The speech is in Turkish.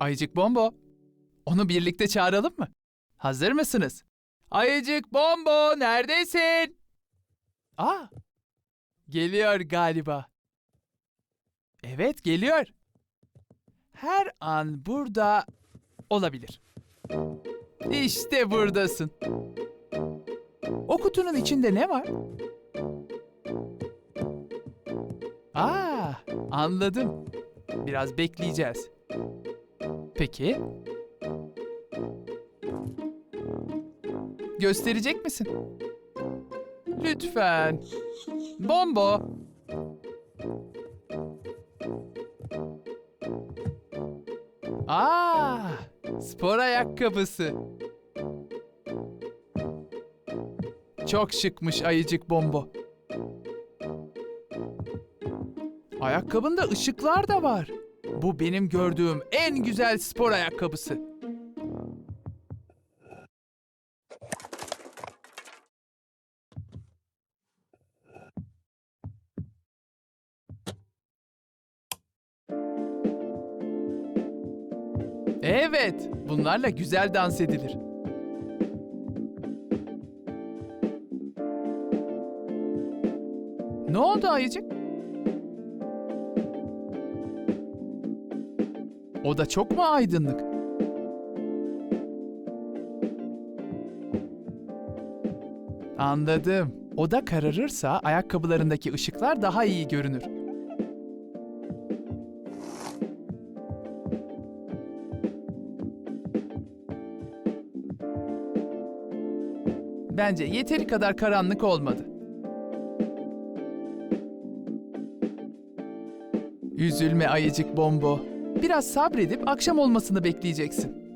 Ayıcık Bombo. Onu birlikte çağıralım mı? Hazır mısınız? Ayıcık Bombo neredesin? Aa. Geliyor galiba. Evet geliyor. Her an burada olabilir. İşte buradasın. O kutunun içinde ne var? Aa, anladım. Biraz bekleyeceğiz. Peki. Gösterecek misin? Lütfen. Bombo. Aa, spor ayakkabısı. Çok şıkmış ayıcık bombo. Ayakkabında ışıklar da var. Bu benim gördüğüm en güzel spor ayakkabısı. Evet, bunlarla güzel dans edilir. Ne oldu ayıcık? O da çok mu aydınlık? Anladım. O da kararırsa ayakkabılarındaki ışıklar daha iyi görünür. Bence yeteri kadar karanlık olmadı. Üzülme ayıcık bombo. Biraz sabredip akşam olmasını bekleyeceksin.